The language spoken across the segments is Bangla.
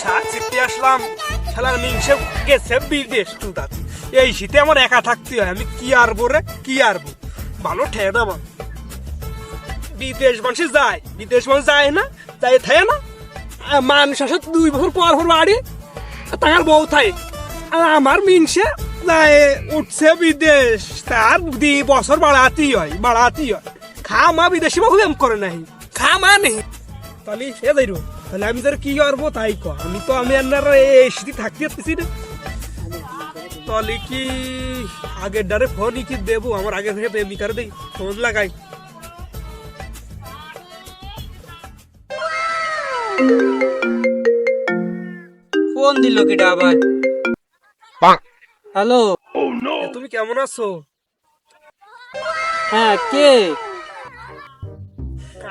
শাক শিখতে আসলাম। খেলার মিংসে গেছে বিদেশ টুটাতে এই শীতে আমার একা থাকতে হয়, আমি কি আরবো রে? কি আরবো? ভালো ঠেয়ে না বিদেশ মানুষ যায় বিদেশ মানুষ যায় না যাই থাকে না। মানুষ আসে দুই বছর পর পর বাড়ি তার বউ থাকে আর আমার মিংসে উঠছে বিদেশ। তার দুই বছর বাড়াতেই হয় বাড়াতেই হয়। খা মা বিদেশি হুলেম করে নাই খা মা নেই তাহলে সে যাইরো। তাহলে আমি তোর কি করব তাই ক? আমি তো আমি আপনার এই থাকতে পারতেছি না। তাহলে কি আগের ডারে ফোন কি দেবো? আমার আগে থেকে প্রেমিকার দেই ফোন লাগাই। ফোন দিল কেটা আবার? হ্যালো? তুমি কেমন আছো? হ্যাঁ কে?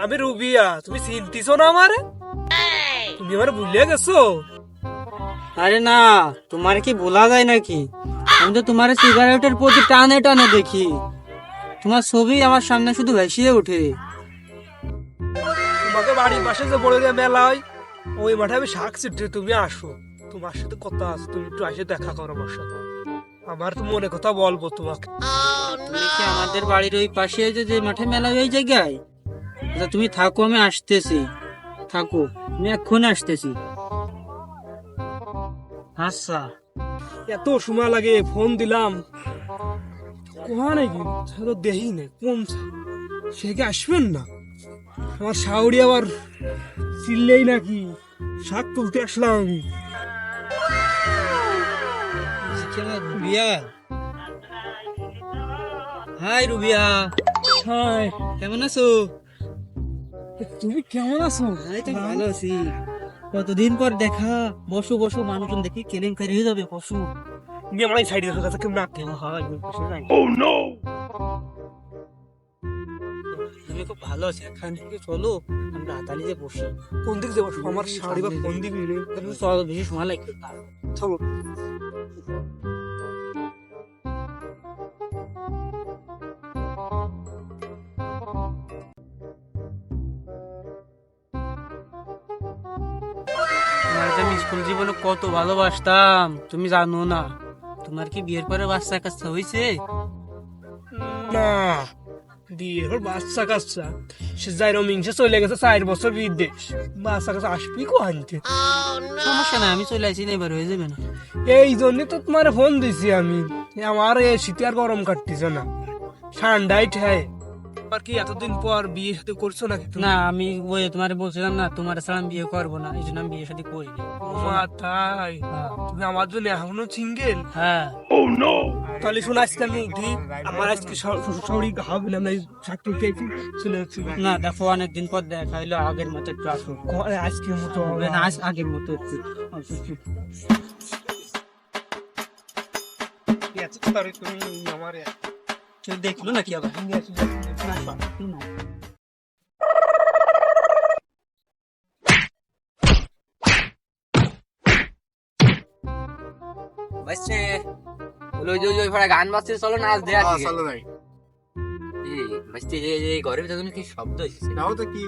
আমি রুবিয়া তুমি চিনতিছো না আমারে? তুমি আমার ভুলিয়ে গেছো? আরে না তোমার কি ভোলা যায় নাকি? আমি তো তোমার সিগারেটের প্রতি টানে টানে দেখি। তোমার ছবি আমার সামনে শুধু ভেসিয়ে ওঠে। তোমাকে বাড়ির পাশে যে বড় মেলা হয় ওই মাঠে আমি শাক চিটে তুমি আসো। তোমার সাথে কথা আছে তুমি একটু এসে দেখা করো আমার সাথে। আমার তো মনে কথা বলব তোমাকে। তুমি কি আমাদের বাড়ির ওই পাশে যে যে মাঠে মেলা ওই জায়গায়? আচ্ছা তুমি থাকো আমি আসতেছি। থাকো আমি এখন আসতেছি। আচ্ছা। এত সময় লাগে ফোন দিলাম। কোহা নাকি তো দেহি নেই কোন সে কি আসবেন না? আমার শাওরি আবার চিল্লেই নাকি শাক তুলতে আসলাম আমি। রুবিয়া। হাই রুবিয়া। হাই। কেমন আছো? তুমি কেমন আছো? এই তো ভালো আছি। কতদিন পর দেখা? বসো বসো মানুষজন দেখি কেলেঙ্কারি হয়ে যাবে বসো। তুমি আমার এই সাইডে দেখো কাছে কেমন আঁকতে হয় তুমি খুব ভালো আছি এখান থেকে চলো আমরা হাতালি যে বসি। কোন দিক যাব? আমার শাড়ি বা কোন দিক? চলো বেশি সময় লাগবে চলো কত ভালোবাসতাম। তুমি জানো না তোমার কি বিয়ের পরে বাচ্চা কাচ্চা হয়েছে না বিয়ে হল বাচ্চা কাচ্চা। সে যাই রমিংসে চলে গেছে চার বছর বিদেশ। বাচ্চা কাচ্চা আসবি কো আনতে সমস্যা নাই আমি চলে আসি না এবার হয়ে যাবে না। এই জন্য তো তোমার ফোন দিছি আমি। আমার এই শীতে আর গরম কাটতেছে না। ঠান্ডাই ঠায় আর কি? এতদিন পর বিয়ে সাথে করছ নাকি তুমি? না আমি ওই তোমার বলছিলাম না তোমার ছাড়া আমি বিয়ে করব না এই জন্য আমি বিয়ে সাথে করিনি। মাথায় হ্যাঁ। তুমি আমার জন্য এখনও সিঙ্গেল হ্যাঁ। তাহলে শোনো আজকে আমি উঠি আমার আজকে হবে না আমি চলে যাচ্ছি। না দেখো অনেকদিন পর দেখা হইল আগের মতো একটু আসো। আজকের মতো হবে? না, আজ আগের মতো একটু আসো, তুমি কেউ দেখল নাকি আবার? না, বাজছে ওই যে ওই ফাড়া গান বাজছে চলো নাচ দে আজকে চলো ভাই এই বাজছে যে যে ঘরের ভিতরে কোনো কি শব্দ হচ্ছে তাও তো কি?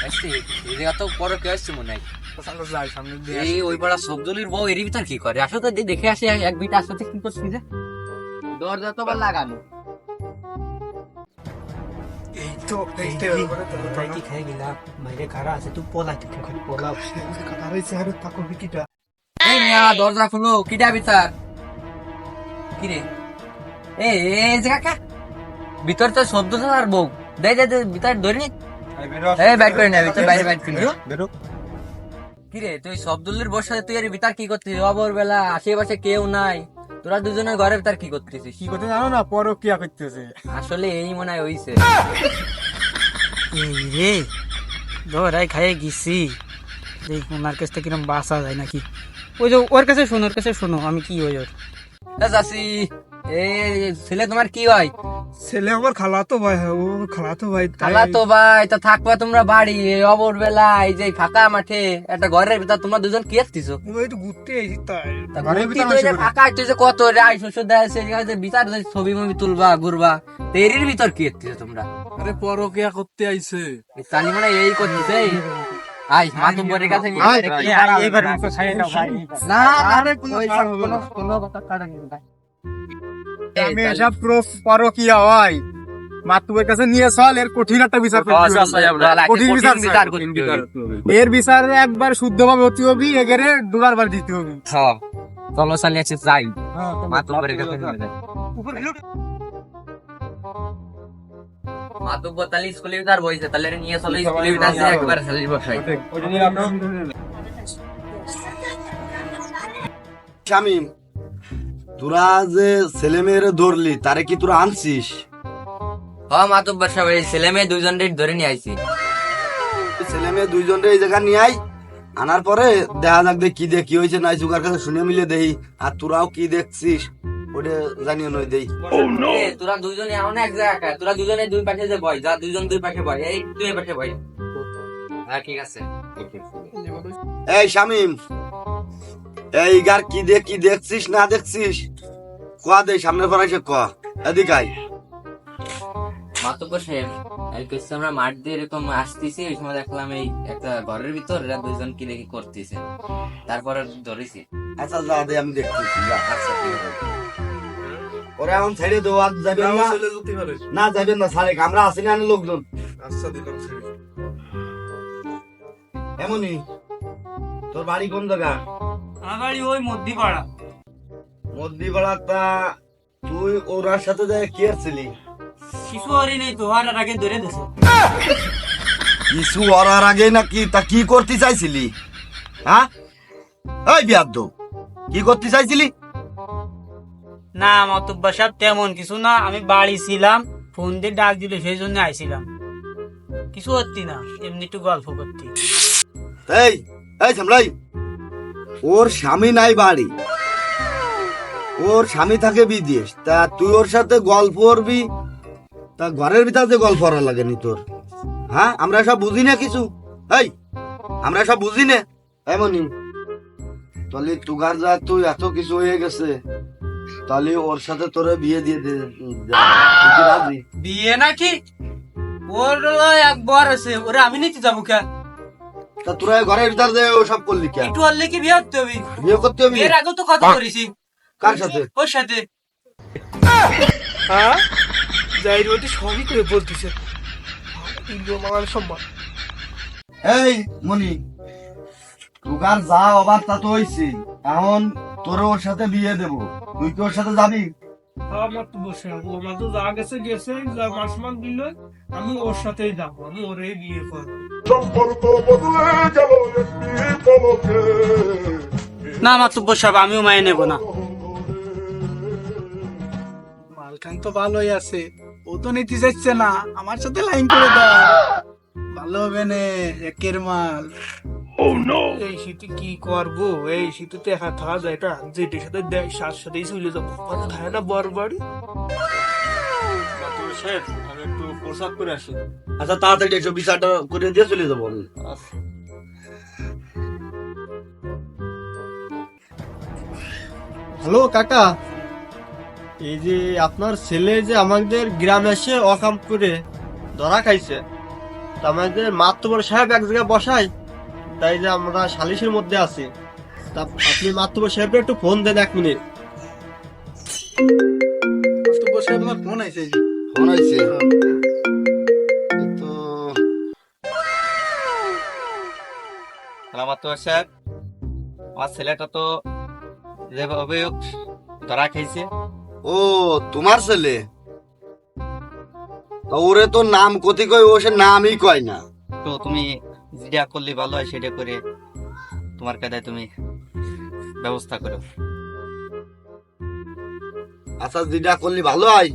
বাজছে এই জায়গা তো বড় কে আসছে মনে হয়? এই ওই পাড়া সবদলির বউ এর ভিতর কি করে? আসো তো দেখে আসে এক- বিটা আসতে কি করছিস দরজা তো আবার লাগানো। এই তো এই তাই কি খেয়ে গেলাম বাইরে কারা আছে তুই পলা তুই খালি পলা। কথা রয়েছে আর থাকো বিকিটা এই মিয়া দরজা খুলো কিটা বিচার কি রে এই এই জায়গা ভিতর তো শব্দ তো আর বউ। দে দে দে ভিতর ধরে এই করে নে ভিতর বাইরে বাইর করে বেরো কি তুই সবদুল্লির বসে তুই এর ভিতর কি করছিস অবর বেলা আশেপাশে কেউ নাই। তোরা দুজনের ঘরে তার কি করতেছিস? কি করতে জানো না পরকিয়া করতেছে। আসলে এই মনে হয় হইছে। এই রে ধরাই খাইয়ে গেছি। দেখ ওনার কাছ থেকে কিরম বাসা যায় নাকি? ওই যে ওর কাছে শোনো ওর কাছে শোনো আমি কি ওই ওর? এ চাচি এই ছেলে তোমার কি হয়? ছেলে আমার খালাতো ভাই ও আমার খালাতো ভাই তাই- খালা তো ভাই তো থাকবা তোমরা বাড়ি অবর বেলা এই যে ফাঁকা মাঠে একটা ঘরের ভিতর তোমরা দুজন কি আসতিছো ও একটু ঘুরতে এসেছি তাই। ঘরের ভিতর তো যে ফাঁকা আসতেছে কত রাই শস্য দেয় সে জায়গায় বিচার ছবি মবি তুলবা ঘুরবা তো এরির ভিতর কি আসতিছো তোমরা? আরে পরকিয়া করতে আইছে। তালি মানে এই করতেছে আই কাছে এবার ছাড়ে দাও ভাই না আরে কোনো ওই কথা কাটানি না আমি এসব প্রো পরকিয়া হয় মাতুবের কাছে নিয়ে চল এর কঠিন একটা বিচার কঠিন বিচার বিচার। এর বিচারে একবার শুদ্ধভাবে হতে হবে এগেরে দুবার বার দিতে হবে। হ্যাঁ, চলো চালি আছে যাই। মাতুব্বরের কাছে নিয়ে তাহলে স্কুলে ভিতর বইছে তাহলে নিয়ে চলো স্কুলে ভিতর একবার চালিয়ে বসাই শামিম তোরা যে ছেলে মেয়েরে ধরলি তারে কি তোরা আনছিস? হ মাতুব্বর সাহেব এই ছেলে মেয়ে দুইজনের ধরে নিয়ে আইছি। ছেলে মেয়ে দুইজনরে এই জায়গা নিয়ে আই আনার পরে দেখা যাক দেখ কি দেখ কি হয়েছে নাই সুগার কাছে শুনে মিলে দেই। আর তোরাও কি দেখছিস ওটা জানিয়ে নই দেই। তোরা দুজনে এমন এক জায়গায় তোরা দুজনে দুই পাশে যে বয় যা দুজন দুই পাশে বয় এই দুই পাশে বয়। হ্যাঁ ঠিক আছে। এই শামিম এই গার কি দেখ কি দেখছিস না দেখছিস? কোয়া দে সামনে পর এসে ক এদিক আই মাতুব্বর সাহেব এই কিছু আমরা মাঠ দিয়ে এরকম আসতেছি ওই সময় দেখলাম এই একটা ঘরের ভিতর এরা দুজন কি দেখি করতেছে। তারপরে ধরেছি। আচ্ছা যা দে আমি দেখতেছি যা। আচ্ছা ঠিক আছে। ওরা এখন ছেড়ে দেবো আর যাবেন না। না যাবেন না সারেক আমরা আসি না লোকজন। এমনই। তোর বাড়ি কোন জায়গা? আমার ওই মধ্যি পাড়া মদ্দি তুই ওরার সাথে যায় কি আসছিলি শিশু হরি নেই তো আর আগে ধরে দিছে। কিছু ওরার আগে নাকি তা কি করতে চাইছিলি? হ্যাঁ? এই বিয়াদ্দ কি করতে চাইছিলি? না মাতুব্বা সাহেব তেমন কিছু না আমি বাড়ি ছিলাম ফোন দিয়ে ডাক দিল সেই জন্য আইছিলাম। কিছু করতি না এমনি একটু গল্প করতি। এই এই সামলাই। ওর স্বামী নাই বাড়ি। ওর স্বামী থাকে বিদেশ। তা তুই ওর সাথে গল্প করবি? তা ঘরের ভিতরে গল্প করা লাগেনি তোর? হ্যাঁ আমরা সব বুঝি না কিছু? এই আমরা সব বুঝি না? এমনই তাহলে তুগার যা, তুই এত কিছু হয়ে গেছে। তাহলে ওর সাথে তোরে বিয়ে দিয়ে দে বিয়ে নাকি? ওর হলো এক বর আছে, ওরা আমি নিতে যাব কে? তা তোরা ঘরের ভিতরে যে সব করলি কে? একটু হলে কি বিয়ে করতে হবে? বিয়ে করতে হবে? বিয়ের আগেও তো কথা করেছি কার সাথে? ওর সাথে। হ্যাঁ? সবই করে বলতেছে। ইন্দ্র মামার সম্মান। এই মনি তুগার যা অবাক তা তো হয়েছে এখন তোর ওর সাথে বিয়ে দেব। তুই কি ওর সাথে যাবি? আমার তো বসে ও আমার তো যা গেছে গেছে যা মাসমান দিল আমি ওর সাথেই যাব আমি ওরে বিয়ে করব সম্পর্ক বদলে গেল একটি না সাহেব আমিও মায়ে নেব না। মালখান তো ভালোই আছে ও তো নিতে যাচ্ছে না আমার সাথে লাইন করে দাও। ভালো হবে নে একের মাল। এই শীতে কি করব? এই শীতে তো একা থাকা যায় না। যেটির সাথে দেয় সার সাথেই চলে যাব। কথা থাকে না বর বাড়ি আমি একটু প্রসাদ করে আসি। আচ্ছা তাড়াতাড়ি একশো বিচারটা করে দিয়ে চলে যাব আমি। হ্যালো কাকা। এই যে আপনার ছেলে যে আমাদের গ্রামে এসে অকাম করে ধরা খাইছে তা আমাদের মাতৃবর সাহেব এক জায়গায় বসাই তাই যে আমরা সালিশের মধ্যে আছি। তা আপনি মাতৃবর সাহেবকে একটু ফোন দেন এক মিনিট। তো বসে আপনার ফোন আইছে। ফোন হয়েছে তো মাতুব্বর সাহেব। আমার ছেলেটা তো যেভাবে হোক ধরা খাইছে। ও তোমার ছেলে? তা ওরে তো নাম কতি কয় ও সে নামই কয় না। তো তুমি যেটা করলে ভালো হয় সেটা করে তোমার কাদায় তুমি ব্যবস্থা করো। আচ্ছা যেটা করলি ভালো হয়?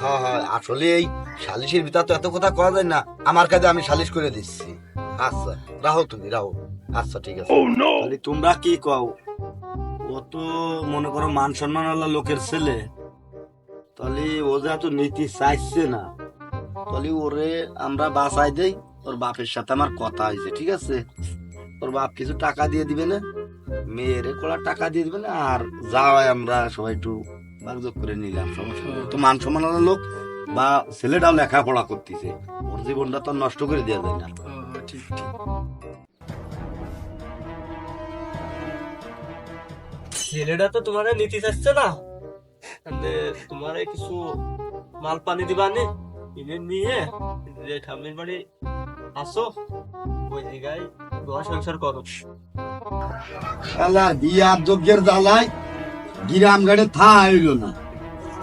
হ্যাঁ হ্যাঁ আসলে এই সালিশের ভিতর তো এত কথা করা যায় না। আমার কাছে আমি সালিশ করে দিচ্ছি। আচ্ছা রাহো তুমি রাহো আচ্ছা ঠিক আছে। তাহলে তোমরা কি কও? ও তো মনে করো মান সম্মান আল্লাহ লোকের ছেলে। তাহলে ও যেহেতু নীতি চাইছে না তাহলে ওরে, আমরা বাসাই দেই। ওর বাপের সাথে আমার কথা হয়েছে, ঠিক আছে? ওর বাপ কিছু টাকা দিয়ে দিবে না? মেয়ের কোলা টাকা দিয়ে দিবে না? আর যাওয়াই আমরা সবাই একটু বাগযোগ করে নিলাম। সমস্যা তো মান সম্মানের লোক, বা ছেলেটাও লেখাপড়া করতেছে। ওর জীবনটা তো নষ্ট করে দেওয়া যায় না। ছেলেটা তো তোমার নীতি চাচ্ছে না। তাহলে তোমার কিছু মাল পানি দিবা দিবানি কিনে নিয়ে যে ঠাম্মির বাড়ি আসো, ওই জায়গায় ঘর সংসার করো। শালা বিয়ার যোগ্যের জ্বালায় গিরাম থা হইল না।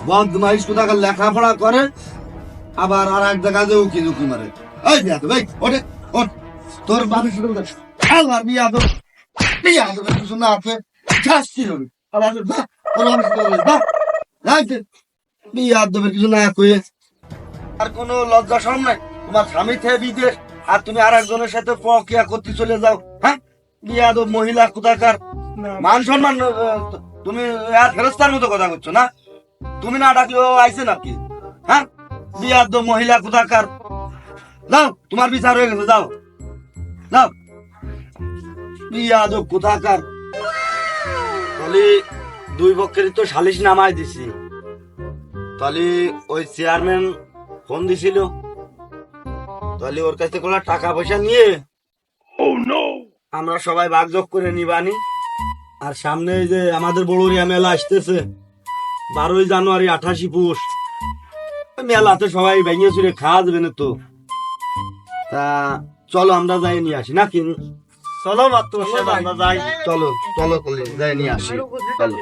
বদমাইশ কোথাকার লেখাপড়া করে, আবার আর এক জায়গা যে উকি ঝুঁকি মারে। এই বিয়া তো ভাই ওঠে, ওঠ। তোর বাড়ির সাথে বিয়া তো বিয়া তো কিছু না আছে কিছু না কয়ে আর কোনো লজ্জা সরম নাই। তোমার স্বামী থেকে বিদেশ আর তুমি আর একজনের সাথে প্রক্রিয়া করতে চলে যাও হ্যাঁ? বিয়া তো মহিলা কোথাকার? মান সম্মান তুমি আর ফেরস্তার মতো কথা করছ না? তুমি না ডাকলেও আইছে নাকি? হ্যাঁ? বিয়ার তো মহিলা কোথাকার? যাও তোমার বিচার হয়ে গেছে যাও। যাও। বিয়া তো কোথাকার? তাহলে দুই পক্ষেরই তো সালিশ নামাই দিছি। তাহলে ওই চেয়ারম্যান ফোন দিছিল। তাহলে ওর কাছ থেকে কোনো টাকা পয়সা নিয়ে আমরা সবাই ভাগযোগ করে নিবানি আর সামনে এই যে আমাদের বড়রিয়া মেলা আসতেছে বারোই জানুয়ারি আঠাশি পুষ। মেলাতে সবাই ভেঙে চুরে খাওয়া যাবে না তো। তা চলো আমরা যাই নিয়ে আসি নাকি? চলো মাত্র আমরা যাই চলো চলো যাই নিয়ে আসি চলো।